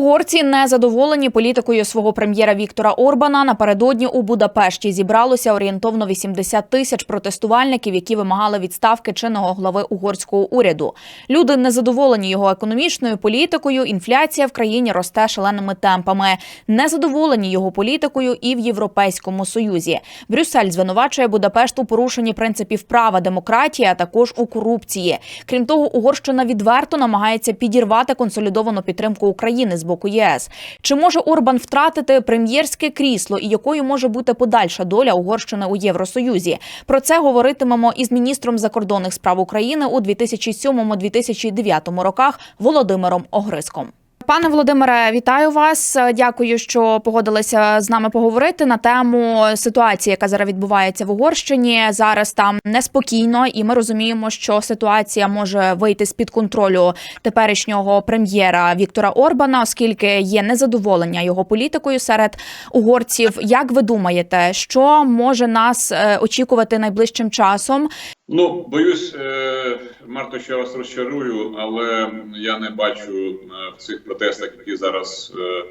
Угорці не задоволені політикою свого прем'єра Віктора Орбана. Напередодні у Будапешті зібралося орієнтовно 80 тисяч протестувальників, які вимагали відставки чинного глави угорського уряду. Люди незадоволені його економічною політикою. Інфляція в країні росте шаленими темпами. Незадоволені його політикою і в Європейському Союзі. Брюссель звинувачує Будапешт у порушенні принципів права демократії, а також у корупції. Крім того, Угорщина відверто намагається підірвати консолідовану підтримку України з боку ЄС. Чи може Орбан втратити прем'єрське крісло і якою може бути подальша доля Угорщини у Євросоюзі? Про це говоритимемо із міністром закордонних справ України у 2007-2009 роках Володимиром Огриском. Пане Володимире, вітаю вас. Дякую, що погодилися з нами поговорити на тему ситуації, яка зараз відбувається в Угорщині. Зараз там неспокійно, і ми розуміємо, що ситуація може вийти з під контролю теперішнього прем'єра Віктора Орбана, оскільки є незадоволення його політикою серед угорців. Як ви думаєте, що може нас е, очікувати найближчим часом? Ну, боюсь, е, Марто, що вас розчарую, але я не бачу е, в цих протестах, які зараз е,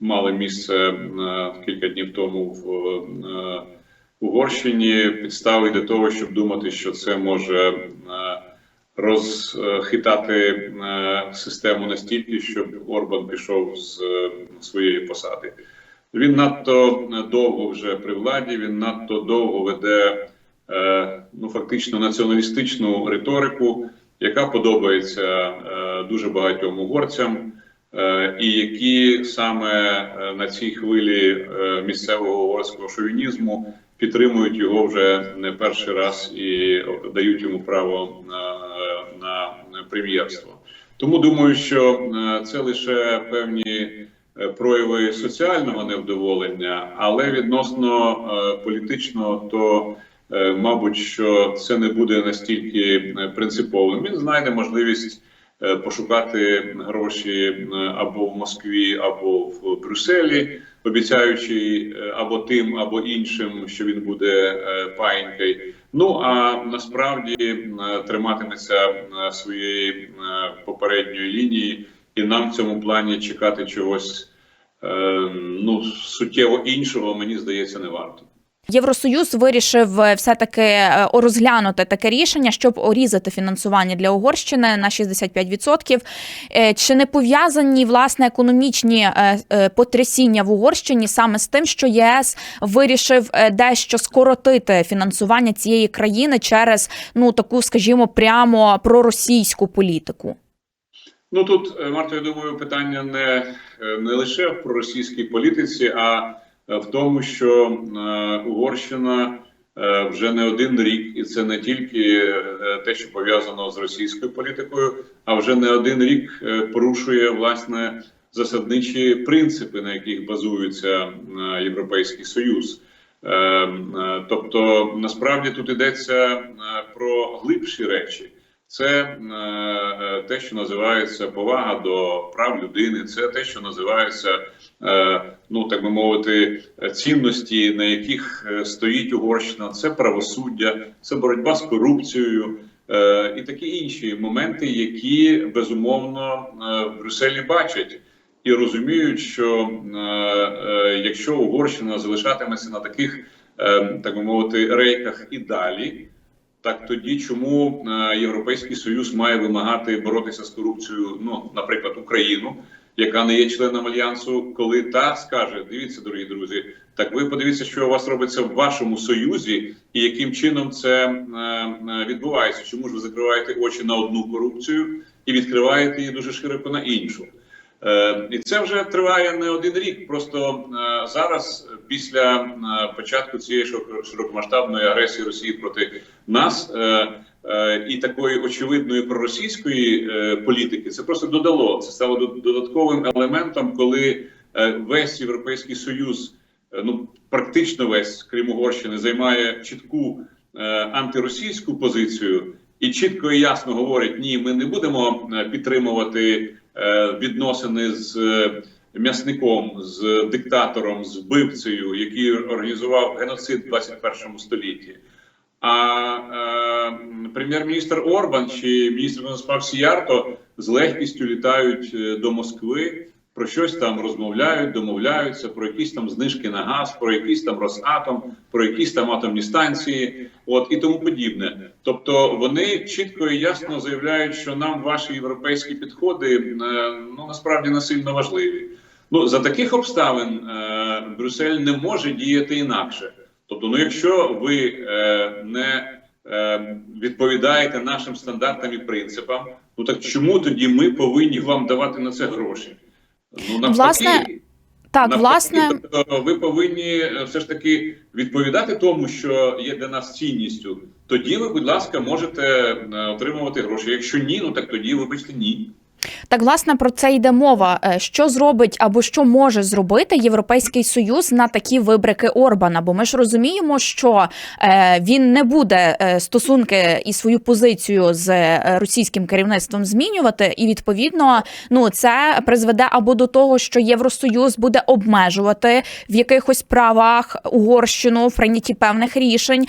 мали місце кілька днів тому в Угорщині, підстави для того, щоб думати, що це може розхитати систему настільки, щоб Орбан пішов з своєї посади. Він надто довго вже при владі, він надто довго веде ну фактично націоналістичну риторику, яка подобається е, дуже багатьом угорцям, е, і які саме е, на цій хвилі е, місцевого угорського шовінізму підтримують його вже не перший раз і дають йому право на, на прем'єрство. Тому думаю, що е, це лише певні е, прояви соціального невдоволення, але відносно е, політичного, то е, мабуть, що це не буде настільки е, принциповим. Він знайде можливість е, пошукати гроші е, або в Москві, або в Брюсселі, обіцяючи е, або тим, або іншим, що він буде е, паїнькою. Ну а насправді е, триматиметься е, своєї е, попередньої лінії, і нам в цьому плані чекати чогось е, ну суттєво іншого, мені здається, не варто. Євросоюз вирішив е, все таки е, розглянути таке рішення, щоб орізати фінансування для Угорщини на 65%. Е, Чи не пов'язані власне економічні потрясіння в Угорщині саме з тим, що єС вирішив дещо скоротити фінансування цієї країни через ну таку, скажімо, прямо проросійську політику? Ну тут Марто, я думаю, питання не, не лише в проросійській політиці, а в тому, що е, Угорщина е, вже не один рік, і це не тільки е, те, що пов'язано з російською політикою, а вже не один рік е, порушує власне засадничі принципи, на яких базується е, Європейський Союз. Е, е, Тобто, насправді тут йдеться е, про глибші речі. Це е, те, що називається повага до прав людини, це те, що називається, е, ну так би мовити, цінності, на яких е, стоїть Угорщина, це правосуддя, це боротьба з корупцією і такі інші моменти, які безумовно в Брюсселі бачать і розуміють, що якщо Угорщина залишатиметься на таких, так би мовити, рейках і далі. Так тоді чому е, Європейський Союз має вимагати боротися з корупцією, ну, наприклад, Україну, яка не є членом альянсу, коли та скаже: дивіться, дорогі друзі, так ви подивіться, що у вас робиться в вашому союзі, і яким чином це е, е, відбувається? Чому ж ви закриваєте очі на одну корупцію і відкриваєте її дуже широко на іншу? Е, І це вже триває не один рік. Просто е, зараз, після е, початку цієї широкомасштабної агресії Росії проти нас і такої очевидної проросійської політики, це просто додало. Це стало додатковим елементом, коли весь європейський союз, ну практично весь, крім Угорщини, займає чітку антиросійську позицію. І чітко і ясно говорить: ні, ми не будемо підтримувати відносини з е, м'ясником, з диктатором, з вбивцею, який організував геноцид в 21 столітті. А е, прем'єр-міністр Орбан чи міністр справ Сіярто з легкістю літають е, до Москви про щось там розмовляють, домовляються, про якісь там знижки на газ, про якийсь там Росатом, про якісь там атомні станції, от і тому подібне. Тобто вони чітко і ясно заявляють, що нам ваші європейські підходи е, ну насправді не сильно важливі. Ну за таких обставин е, Брюссель не може діяти інакше. Тобто, ну якщо ви е, не відповідаєте нашим стандартам і принципам, ну так чому тоді ми повинні вам давати на це гроші? Ну навпаки, Власне, Так, навпаки, власне, тобто ви повинні е, все ж таки відповідати тому, що є для нас цінністю. Тоді ви, будь ласка, можете е, отримувати гроші. Якщо ні, ну так тоді, вибачте, ні. Так, власне, про це йде мова. Е, Що зробить або що може зробити Європейський Союз на такі вибрики Орбана? Бо ми ж розуміємо, що е, він не буде е, стосунки і свою позицію з російським керівництвом змінювати, і відповідно, ну це призведе або до того, що Євросоюз буде обмежувати в якихось правах Угорщину в прийнятті певних рішень,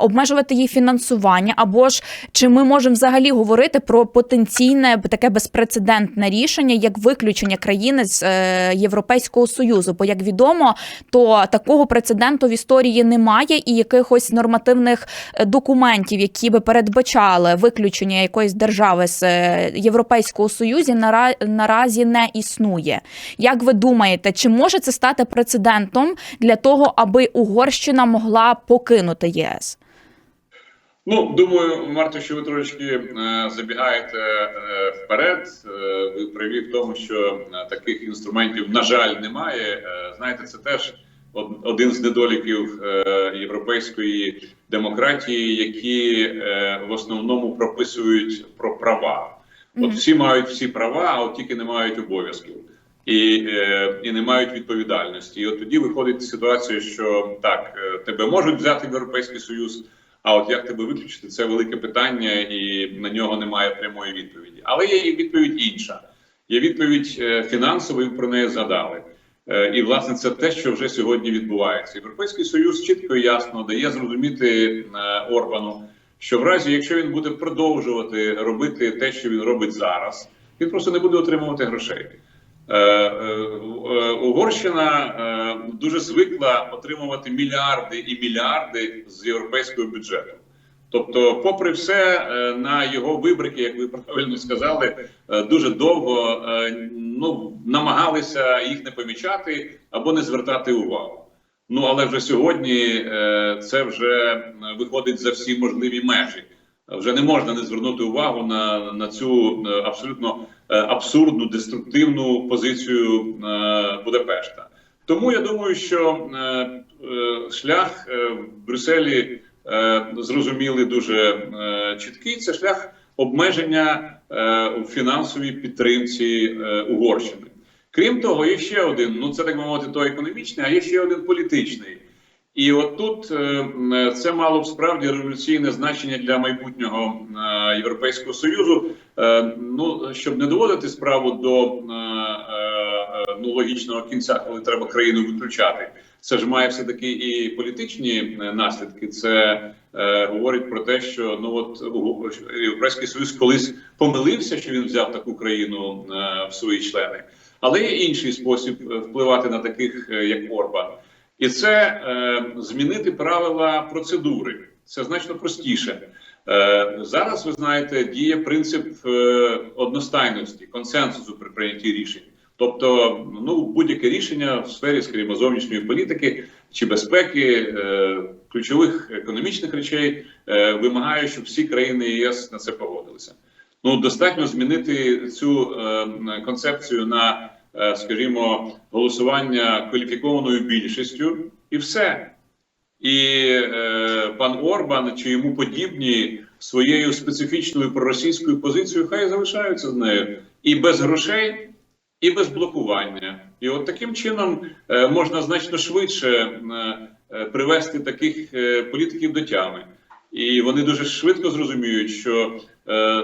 обмежувати її фінансування, або ж чи ми можемо взагалі говорити про потенційне таке безпрецедентне рішення, як виключення країни з е, Європейського союзу? Бо як відомо, то такого прецеденту в історії немає, і якихось нормативних е, документів, які би передбачали виключення якоїсь держави з е, Європейського союзу, нара- наразі не існує. Як ви думаєте, чи може це стати прецедентом для того, аби Угорщина могла покинути ЄС? Ну, думаю, Марто, що ви трошки е, забігаєте е, вперед. Е, ви праві в тому, що е, таких інструментів, на жаль, немає. Е, знаєте, це теж один з недоліків е, європейської демократії, які е, в основному прописують про права. От всі мають всі права, а от тільки не мають обов'язків. І, е, і не мають відповідальності. І от тоді виходить ситуація, що так, е, тебе можуть взяти в Європейський Союз, а от як тебе виключити, це велике питання, і на нього немає прямої відповіді. Але є і відповідь інша. Є відповідь е, фінансова, і про неї згадали. Е, І власне це те, що вже сьогодні відбувається. Європейський союз чітко і ясно дає зрозуміти е, Орбану, що в разі, якщо він буде продовжувати робити те, що він робить зараз, він просто не буде отримувати грошей. Е, е, е, Угорщина дуже звикла отримувати мільярди і мільярди з європейського бюджету. Тобто, попри все, на його вибрики, як ви правильно сказали, дуже довго ну, намагалися їх не помічати або не звертати увагу. Ну але вже сьогодні це вже виходить за всі можливі межі. Вже не можна не звернути увагу на, на цю е, абсолютно е, абсурдну деструктивну позицію е, Будапешта. Тому я думаю, що шлях в Брюсселі зрозумілий дуже чіткий. Це шлях обмеження у фінансовій підтримці Угорщини. Крім того, є ще один. Ну це так би мовити, то економічний, а є ще один політичний. І от тут е, це мало б справді революційне значення для майбутнього е, Європейського союзу. Е, ну щоб не доводити справу до е, е, ну логічного кінця, коли треба країну виключати. Це ж має все таки і політичні е, наслідки. Це е, говорить про те, що ну от Європейський Союз колись помилився, що він взяв таку країну е, в свої члени, але є інший спосіб е, впливати на таких, е, як Орбан. І це е, змінити правила процедури. Це значно простіше. Е, зараз ви знаєте, діє принцип е, одностайності, консенсусу при прийнятті рішень. Тобто, ну будь-яке рішення в сфері, скажімо, зовнішньої політики чи безпеки, е, ключових економічних речей е, вимагає, щоб всі країни ЄС на це погодилися. Ну достатньо змінити цю е, концепцію на, скажімо, голосування кваліфікованою більшістю, і все. І е, пан Орбан чи йому подібні своєю специфічною проросійською позицією хай залишаються з нею і без грошей, і без блокування. І от таким чином е, можна значно швидше е, е, привести таких е, політиків до тями. І вони дуже швидко зрозуміють, що е,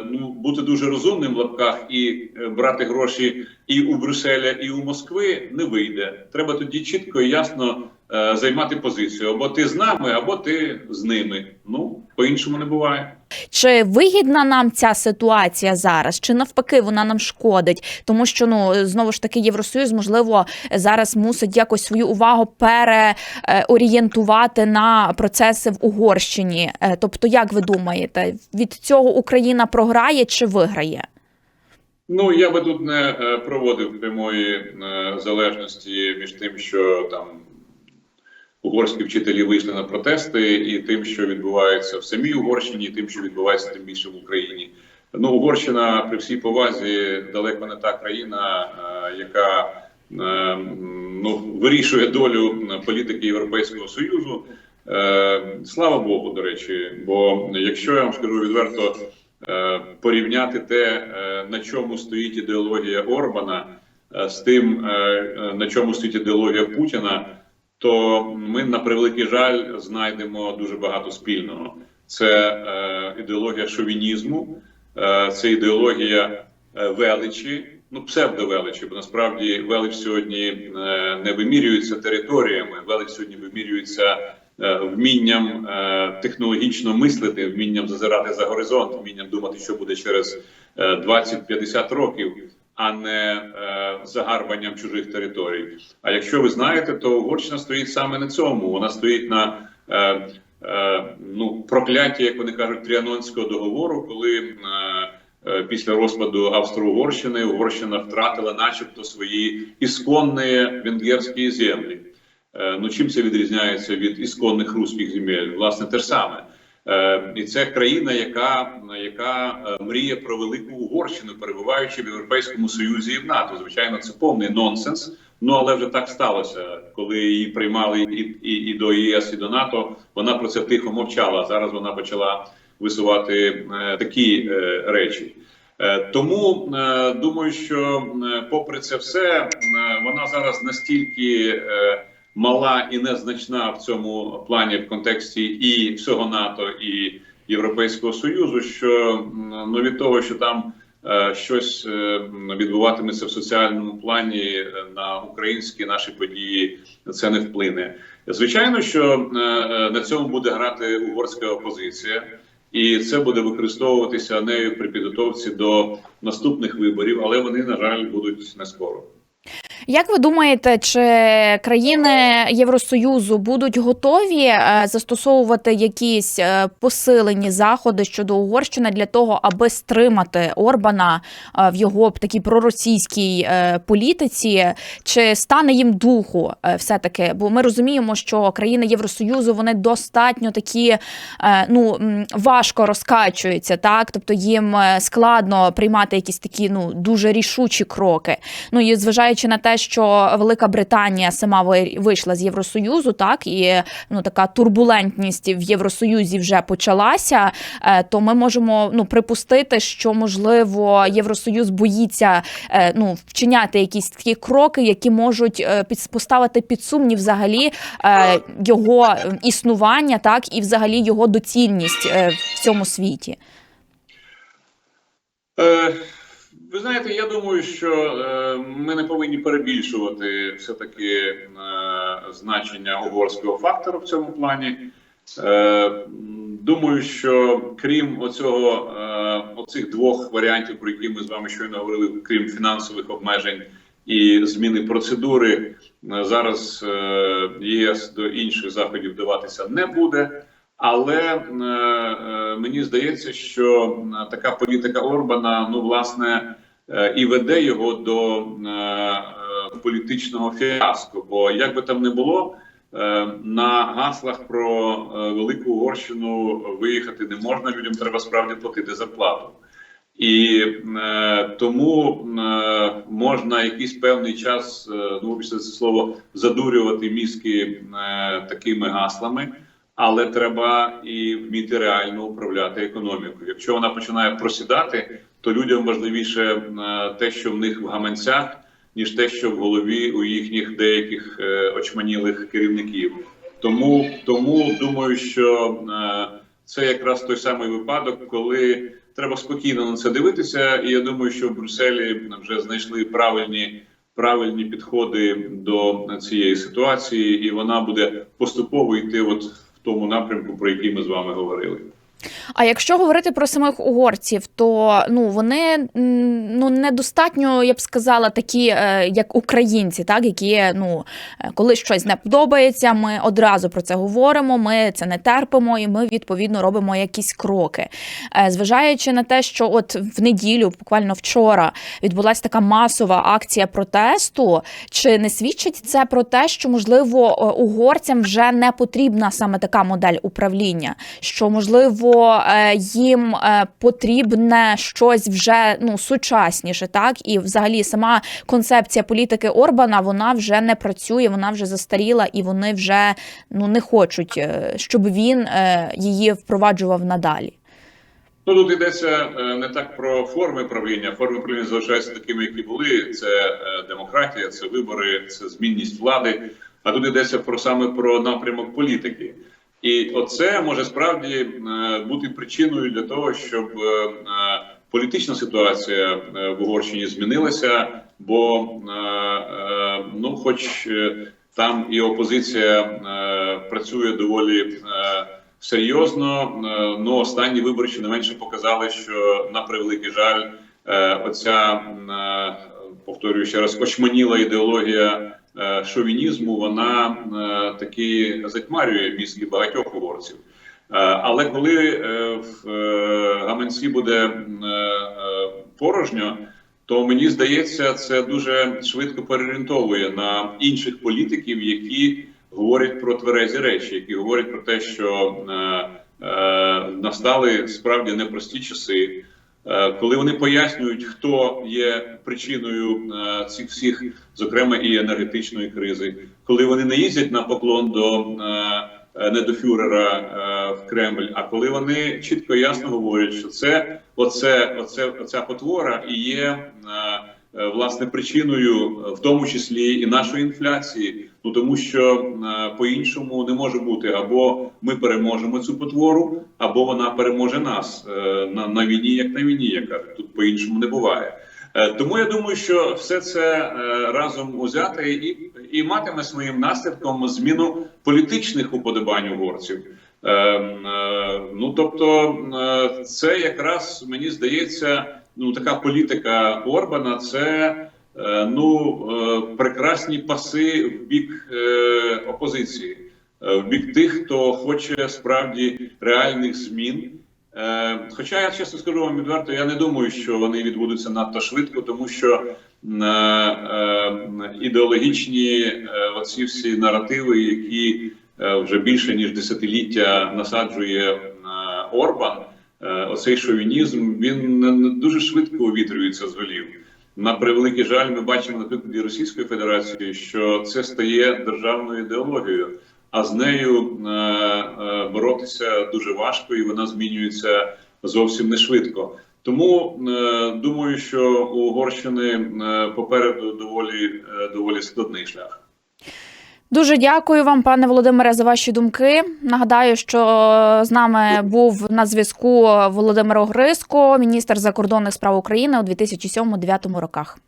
ну бути дуже розумним в лапках і е, брати гроші і у Брюсселя, і у Москви не вийде. Треба тоді чітко і ясно е, займати позицію: або ти з нами, або ти з ними. Ну по іншому не буває. Чи вигідна нам ця ситуація зараз, чи навпаки вона нам шкодить? Тому що ну знову ж таки Євросоюз можливо зараз мусить якось свою увагу переорієнтувати на процеси в Угорщині. Е, Тобто, як ви думаєте, від цього Україна програє чи виграє? Ну я би тут не е, проводив прямої е, залежності між тим, що там угорські вчителі вийшли на протести, і тим, що відбувається в самій Угорщині, і тим, що відбувається тим більше в Україні. Ну, Угорщина при всій повазі далеко не та країна, е, яка е, ну, вирішує долю політики Європейського союзу. Е, Слава Богу, до речі, бо якщо я вам скажу відверто. Е, порівняти те, е, на чому стоїть ідеологія Орбана, е, з тим, е, е, на чому стоїть ідеологія Путіна, то ми на превеликий жаль знайдемо дуже багато спільного. Це е, ідеологія шовінізму, е, це ідеологія е, величі, ну псевдовеличі, бо насправді велич сьогодні е, не вимірюється територіями, велич сьогодні вимірюється е, вмінням технологічно мислити, вмінням зазирати за горизонт, вмінням думати, що буде через е, 20-50 років, а не е, загарбанням чужих територій. А якщо ви знаєте, то Угорщина стоїть саме на цьому. Вона стоїть на е, е, ну прокляття, як вони кажуть, Тріанонського договору, коли е, е, після розпаду Австро-Угорщини Угорщина втратила, начебто, свої ісконні венгерські землі. Е, Ну, чим це відрізняється від ісконних руських земель? Власне, те ж саме. Е, І це країна, яка, яка е, мріє про велику Угорщину, перебуваючи в Європейському Союзі і в НАТО. Звичайно, це повний нонсенс. Ну але вже так сталося, коли її приймали і, і, і до ЄС, і до НАТО. Вона про це тихо мовчала. Зараз вона почала висувати е, такі речі. Тому думаю, що попри це все, вона зараз настільки мала і незначна в цьому плані в контексті і всього НАТО, і Європейського Союзу, що ну від того, що там е, щось е, відбуватиметься в соціальному плані е, на українські наші події, це не вплине. Звичайно, що е, е, на цьому буде грати угорська опозиція. І це буде використовуватися нею при підготовці до наступних виборів, але вони, на жаль, будуть не скоро. Як ви думаєте, чи країни Євросоюзу будуть готові е, застосовувати якісь е, посилені заходи щодо Угорщини для того, аби стримати Орбана е, в його такій проросійській політиці? Чи стане їм духу все таки? Бо ми розуміємо, що країни Євросоюзу вони достатньо такі ну важко розкачуються, так тобто їм складно приймати якісь такі ну дуже рішучі кроки. Ну і зважаючи на те, що Велика Британія сама ви- вийшла з Євросоюзу, так і ну така турбулентність в Євросоюзі вже почалася. е, То ми можемо ну припустити, що можливо Євросоюз боїться е, ну вчиняти якісь такі кроки, які можуть е, поставити під сумнів взагалі його існування, так і взагалі його доцільність в цьому світі. Ви знаєте, я думаю, що е, ми не повинні перебільшувати все-таки е, значення угорського фактору в цьому плані. Е, думаю, що крім оцього, оцих двох варіантів, про які ми з вами щойно говорили, крім фінансових обмежень і зміни процедури, зараз ЄС до інших заходів вдаватися не буде. Але е, е, мені здається, що е, така політика Орбана, ну власне, і веде його до політичного фіаско. Бо як би там не було, на гаслах про велику Угорщину виїхати не можна. Людям треба справді платити зарплату. І е, тому е, можна якийсь певний час, е, ну вибачте це слово, задурювати мізки е, такими гаслами, але треба і вміти реально управляти економікою. Якщо вона починає просідати, то людям важливіше е, те, що в них в гаманцях, ніж те, що в голові у їхніх деяких е, очманілих керівників. Тому, тому думаю, що е, це якраз той самий випадок, коли треба спокійно на це дивитися. І я думаю, що в Брюсселі вже знайшли правильні правильні підходи до цієї ситуації, і вона буде поступово йти, от тому напрямку, про який ми з вами говорили. А якщо говорити про самих угорців, то ну вони ну недостатньо, я б сказала, такі, е, як українці, так які ну е, коли щось не подобається, ми одразу про це говоримо. Ми це не терпимо, і ми відповідно робимо якісь кроки. Е, Зважаючи на те, що от в неділю, буквально вчора, відбулася така масова акція протесту. Чи не свідчить це про те, що можливо угорцям вже не потрібна саме така модель управління? Що можливо е, їм е, потрібне щось вже ну сучасніше, так і взагалі сама концепція політики Орбана вона вже не працює, вона вже застаріла, і вони вже ну не хочуть, е, щоб він її впроваджував надалі. Ну тут йдеться не так про форми правління. Форми правління залишаються такими, які були. Це демократія, це вибори, це змінність влади. А тут йдеться про саме про напрямок політики. І оце може справді е, бути причиною для того, щоб е, е, політична ситуація в Угорщині змінилася, бо ну, хоч там і опозиція працює доволі. Серйозно, е, ну останні вибори ще не менше показали, що на превеликий жаль, оця повторюю ще раз, очманіла ідеологія шовінізму, вона е, таки затьмарює мізки багатьох угорців. Е, Але коли е, в е, гаманці буде е, е, порожньо, то мені здається, це дуже швидко переорієнтовує на інших політиків, які говорять про тверезі речі, які говорять про те, що е, е, настали справді непрості часи. Е, Коли вони пояснюють, хто є причиною е, цих всіх, зокрема і енергетичної кризи, коли вони не їздять на поклон до е, не до фюрера в Кремль, а коли вони чітко і ясно говорять, що це оце, оце, оця потвора і є власне причиною, е, в тому числі і нашої інфляції. Ну тому що е, по-іншому не може бути або ми переможемо цю потвору, або вона переможе нас е, на, на війні, як на війні, як кажуть. Тут по-іншому не буває. Е, Тому я думаю, що все це е, разом узяти і, і матиме своїм наслідком зміну політичних уподобань угорців. Е, е, Ну тобто, е, це якраз мені здається, ну така політика Орбана. Це е, ну е, прекрасні паси в бік е, опозиції, в бік тих, хто хоче справді реальних змін. Хоча я чесно скажу вам відверто, я не думаю, що вони відбудуться надто швидко, тому що ідеологічні оці всі наративи, які вже більше ніж десятиліття насаджує Орбан, оцей шовінізм, він не- дуже швидко увітрюється з голів. На превеликий жаль, ми бачимо на прикладі Російської Федерації, що це стає державною ідеологією, а з нею е, е, боротися дуже важко, і вона змінюється зовсім не швидко. Тому е, думаю, що у Угорщини е, попереду доволі е, доволі складний шлях. Дуже дякую вам, пане Володимире, за ваші думки. Нагадаю, що з нами був на зв'язку Володимир Огриско, міністр закордонних справ України у 2007-2009 роках.